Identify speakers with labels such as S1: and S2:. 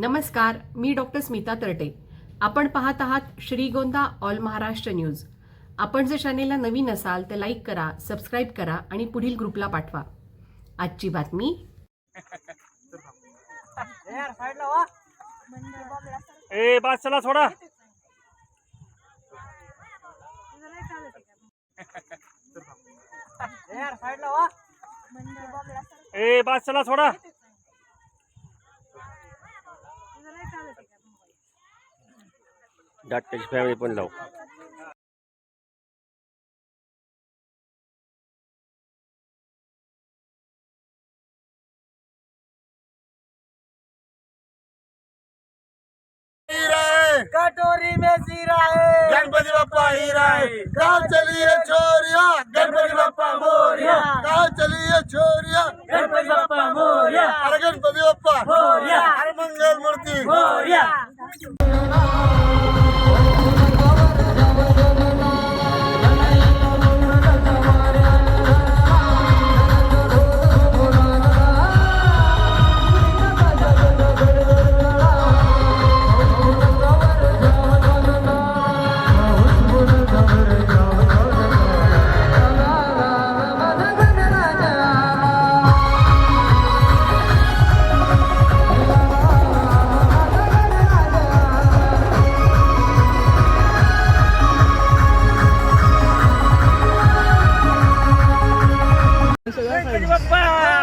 S1: नमस्कार मी डॉक्टर स्मिता तरटे. आपण पाहत आहात श्रीगोंदा ऑल महाराष्ट्र न्यूज. आपण जर चॅनेलला नवीन असाल तर लाईक करा सबस्क्राईब करा आणि पुढील ग्रुपला पाठवा. आजची बातमी?
S2: ए बस चला थोडा ए बस चला थोडा डॉक्टरची फॅमिली पण लाव.
S3: कटोरी में जीरा है।
S4: गणपति बप्पा हीरा है। गाँव चलिए छोरिया।
S3: गणपति बप्पा मोरिया।
S4: गाँव चलिए छोरिया।
S3: गणपति बप्पा मोरिया।
S4: अरे गणपति बप्पा।
S3: मोरिया।
S4: अरे मंगल मूर्ति।
S3: मोरिया।